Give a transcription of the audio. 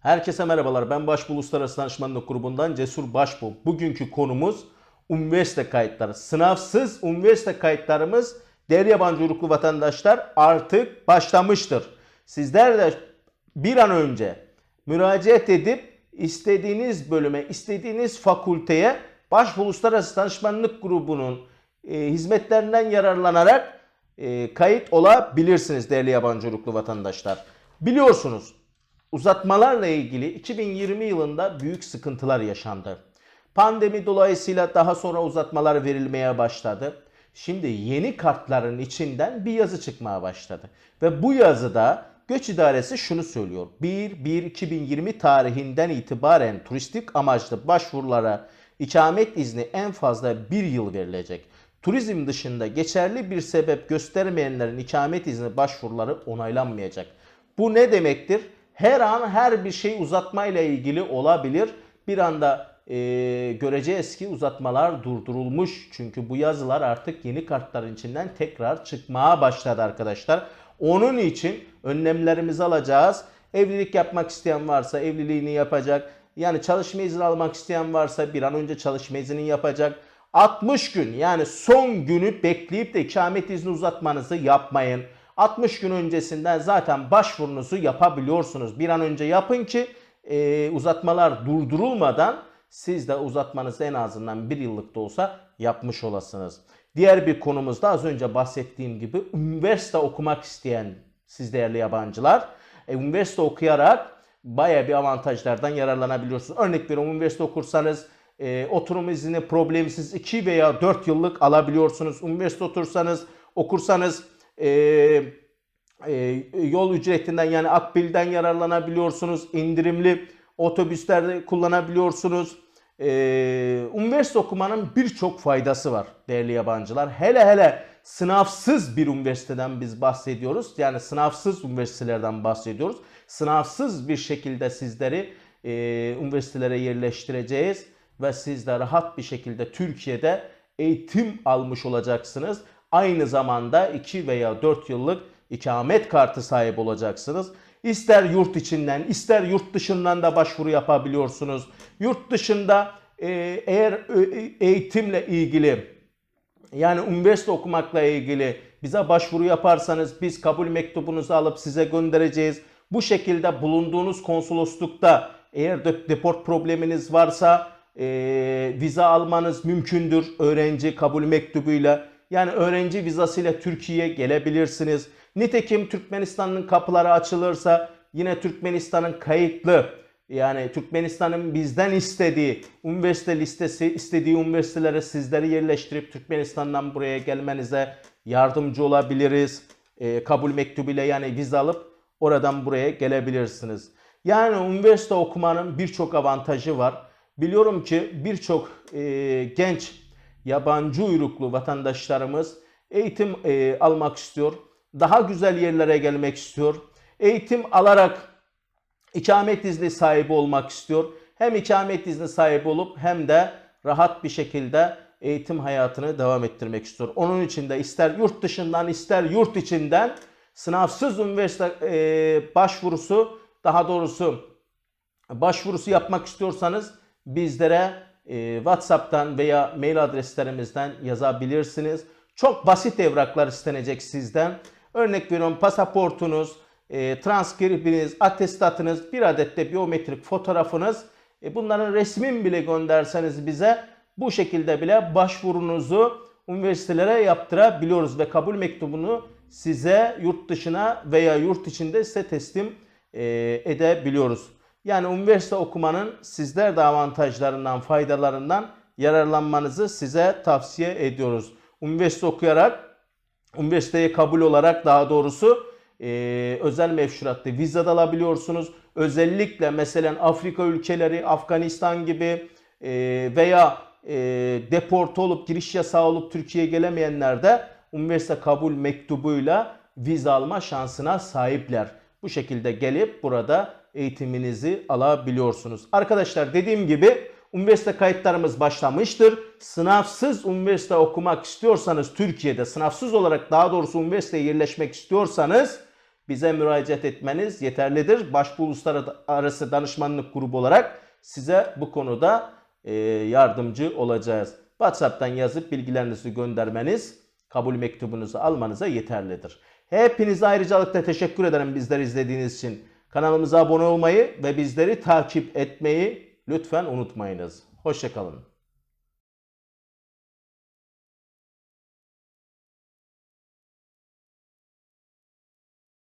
Herkese merhabalar. Ben Başbuğ Uluslararası Danışmanlık Grubu'ndan Cesur Başbuğ. Bugünkü konumuz üniversite kayıtları. Sınavsız üniversite kayıtlarımız değerli yabancı uyruklu vatandaşlar artık başlamıştır. Sizler de bir an önce müracaat edip istediğiniz bölüme, istediğiniz fakülteye Başbuğ Uluslararası Danışmanlık Grubu'nun e, hizmetlerinden yararlanarak e, kayıt olabilirsiniz değerli yabancı uyruklu vatandaşlar. Biliyorsunuz uzatmalarla ilgili 2020 yılında büyük sıkıntılar yaşandı. Pandemi dolayısıyla daha sonra uzatmalar verilmeye başladı. Şimdi yeni kartların içinden bir yazı çıkmaya başladı. Ve bu yazıda Göç İdaresi şunu söylüyor. 1-1-2020 tarihinden itibaren turistik amaçlı başvurulara ikamet izni en fazla bir yıl verilecek. Turizm dışında geçerli bir sebep göstermeyenlerin ikamet izni başvuruları onaylanmayacak. Bu ne demektir? Her an her bir şey uzatmayla ilgili olabilir. Bir anda e, göreceğiz ki uzatmalar durdurulmuş. Çünkü bu yazılar artık yeni kartların içinden tekrar çıkmaya başladı arkadaşlar. Onun için önlemlerimizi alacağız. Evlilik yapmak isteyen varsa evliliğini yapacak. Yani çalışma izni almak isteyen varsa bir an önce çalışma izni yapacak. 60 gün yani son günü bekleyip de ikamet izni uzatmanızı yapmayın. 60 gün öncesinden zaten başvurunuzu yapabiliyorsunuz. Bir an önce yapın ki e, uzatmalar durdurulmadan siz de uzatmanızı en azından bir yıllık da olsa yapmış olasınız. Diğer bir konumuzda az önce bahsettiğim gibi üniversite okumak isteyen siz değerli yabancılar e, üniversite okuyarak baya bir avantajlardan yararlanabiliyorsunuz. Örnek veriyorum üniversite okursanız e, oturum izni problemsiz 2 veya 4 yıllık alabiliyorsunuz. Üniversite otursanız okursanız e, yol ücretinden yani akbilden yararlanabiliyorsunuz. İndirimli otobüslerde kullanabiliyorsunuz. E, üniversite okumanın birçok faydası var değerli yabancılar. Hele hele sınavsız bir üniversiteden biz bahsediyoruz. Yani sınavsız üniversitelerden bahsediyoruz. Sınavsız bir şekilde sizleri e, üniversitelere yerleştireceğiz ve siz de rahat bir şekilde Türkiye'de eğitim almış olacaksınız. Aynı zamanda 2 veya 4 yıllık ikamet kartı sahip olacaksınız. İster yurt içinden ister yurt dışından da başvuru yapabiliyorsunuz. Yurt dışında e, eğer e, eğitimle ilgili yani üniversite okumakla ilgili bize başvuru yaparsanız biz kabul mektubunuzu alıp size göndereceğiz. Bu şekilde bulunduğunuz konsoloslukta eğer de- deport probleminiz varsa e, vize almanız mümkündür öğrenci kabul mektubuyla. Yani öğrenci vizasıyla Türkiye'ye gelebilirsiniz. Nitekim Türkmenistan'ın kapıları açılırsa yine Türkmenistan'ın kayıtlı yani Türkmenistan'ın bizden istediği üniversite listesi istediği üniversitelere sizleri yerleştirip Türkmenistan'dan buraya gelmenize yardımcı olabiliriz. E, kabul mektubuyla yani vize alıp oradan buraya gelebilirsiniz. Yani üniversite okumanın birçok avantajı var. Biliyorum ki birçok e, genç yabancı uyruklu vatandaşlarımız eğitim e, almak istiyor. Daha güzel yerlere gelmek istiyor. Eğitim alarak ikamet izni sahibi olmak istiyor. Hem ikamet izni sahibi olup hem de rahat bir şekilde eğitim hayatını devam ettirmek istiyor. Onun için de ister yurt dışından ister yurt içinden sınavsız üniversite e, başvurusu daha doğrusu başvurusu yapmak istiyorsanız bizlere e, WhatsApp'tan veya mail adreslerimizden yazabilirsiniz. Çok basit evraklar istenecek sizden. Örnek veriyorum pasaportunuz, e, transkribiniz, atestatınız, bir adet de biyometrik fotoğrafınız. E, bunların resmin bile gönderseniz bize bu şekilde bile başvurunuzu üniversitelere yaptırabiliyoruz ve kabul mektubunu size yurt dışına veya yurt içinde size teslim e, edebiliyoruz. Yani üniversite okumanın sizler de avantajlarından, faydalarından yararlanmanızı size tavsiye ediyoruz. Üniversite okuyarak, üniversiteye kabul olarak daha doğrusu e, özel mevşuratlı vize de alabiliyorsunuz. Özellikle mesela Afrika ülkeleri, Afganistan gibi e, veya e, deport olup giriş yasağı olup Türkiye'ye gelemeyenler de üniversite kabul mektubuyla vize alma şansına sahipler. Bu şekilde gelip burada eğitiminizi alabiliyorsunuz. Arkadaşlar dediğim gibi üniversite kayıtlarımız başlamıştır. Sınavsız üniversite okumak istiyorsanız Türkiye'de sınavsız olarak daha doğrusu üniversiteye yerleşmek istiyorsanız bize müracaat etmeniz yeterlidir. Başbu Uluslararası Danışmanlık Grubu olarak size bu konuda e, yardımcı olacağız. WhatsApp'tan yazıp bilgilerinizi göndermeniz, kabul mektubunuzu almanıza yeterlidir. Hepinize ayrıcalıkla teşekkür ederim bizleri izlediğiniz için. Kanalımıza abone olmayı ve bizleri takip etmeyi lütfen unutmayınız. Hoşçakalın.